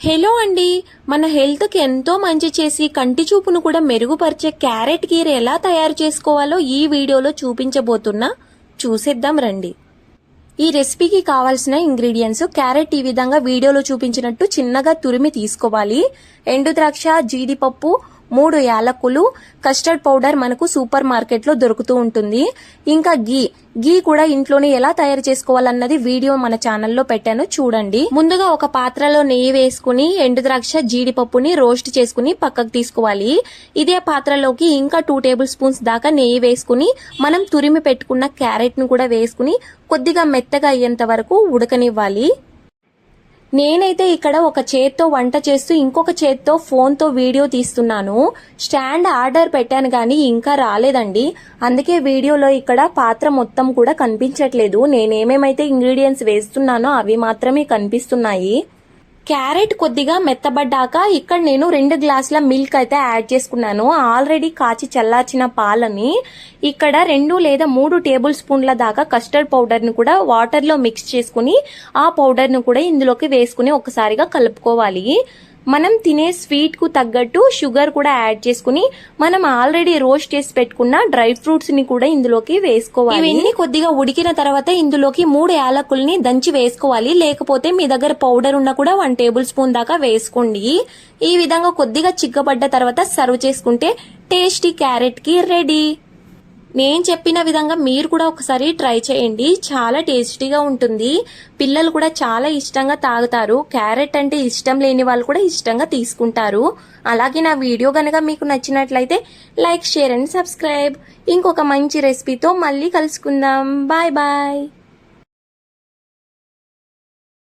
Hello అండి మన హెల్త్కి ఎంతో మంచి చేసి కంటి చూపును కూడా మెరుగుపరిచే క్యారెట్ కీర ఎలా తయారు చేసుకోవాలో ఈ వీడియోలో చూపించబోతున్నా. చూసేద్దాం రండి. ఈ రెసిపీకి కావాల్సిన ఇంగ్రీడియంట్స్ క్యారెట్ ఈ విధంగా వీడియోలో చూపించినట్టు చిన్నగా తురిమి తీసుకోవాలి. ఎండు ద్రాక్ష జీడిపప్పు మూడు యాలకులు కస్టర్డ్ పౌడర్ మనకు సూపర్ మార్కెట్లో దొరుకుతూ ఉంటుంది. ఇంకా గీ. గీ కూడా ఇంట్లోనే ఎలా తయారు చేసుకోవాలన్నది వీడియో మన ఛానల్లో పెట్టాను చూడండి. ముందుగా ఒక పాత్రలో నెయ్యి వేసుకుని ఎండు ద్రాక్ష జీడిపప్పుని రోస్ట్ చేసుకుని పక్కకు తీసుకోవాలి. ఇదే పాత్రలోకి ఇంకా టూ టేబుల్ స్పూన్స్ దాకా నెయ్యి వేసుకుని మనం తురిమి పెట్టుకున్న క్యారెట్ను కూడా వేసుకుని కొద్దిగా మెత్తగా అయ్యేంత వరకు ఉడకనివ్వాలి. నేనైతే ఇక్కడ ఒక చేత్తో వంట చేస్తూ ఇంకొక చేత్తో ఫోన్తో వీడియో తీస్తున్నాను. స్టాండ్ ఆర్డర్ పెట్టాను కానీ ఇంకా రాలేదండి. అందుకే వీడియోలో ఇక్కడ పాత్ర మొత్తం కూడా కనిపించట్లేదు. నేనేమేమైతే ఇంగ్రీడియంట్స్ వేస్తున్నానో అవి మాత్రమే కనిపిస్తున్నాయి. క్యారెట్ కొద్దిగా మెత్తబడ్డాక ఇక్కడ నేను రెండు గ్లాసుల మిల్క్ అయితే యాడ్ చేసుకున్నాను. ఆల్రెడీ కాచి చల్లార్చిన పాలని ఇక్కడ రెండు లేదా మూడు టేబుల్ స్పూన్ల దాకా కస్టర్డ్ పౌడర్ను కూడా వాటర్లో మిక్స్ చేసుకుని ఆ పౌడర్ను కూడా ఇందులోకి వేసుకుని ఒకసారిగా కలుపుకోవాలి. మనం తినే స్వీట్కు తగ్గట్టు షుగర్ కూడా యాడ్ చేసుకుని మనం ఆల్రెడీ రోస్ట్ చేసి పెట్టుకున్న డ్రై ఫ్రూట్స్ని కూడా ఇందులోకి వేసుకోవాలి. ఇవన్నీ కొద్దిగా ఉడికిన తర్వాత ఇందులోకి మూడు యాలకుల్ని దంచి వేసుకోవాలి. లేకపోతే మీ దగ్గర పౌడర్ ఉన్నా కూడా వన్ టేబుల్ స్పూన్ దాకా వేసుకోండి. ఈ విధంగా కొద్దిగా చిక్కబడ్డ తర్వాత సర్వ్ చేసుకుంటే టేస్టీ క్యారెట్కి రెడీ. నేను చెప్పిన విధంగా మీరు కూడా ఒకసారి ట్రై చేయండి. చాలా టేస్టీగా ఉంటుంది. పిల్లలు కూడా చాలా ఇష్టంగా తాగుతారు. క్యారెట్ అంటే ఇష్టం లేని వాళ్ళు కూడా ఇష్టంగా తీసుకుంటారు. అలాగే నా వీడియో కనుక మీకు నచ్చినట్లయితే లైక్ షేర్ అండ్ సబ్స్క్రైబ్. ఇంకొక మంచి రెసిపీతో మళ్ళీ కలుసుకుందాం. Bye bye.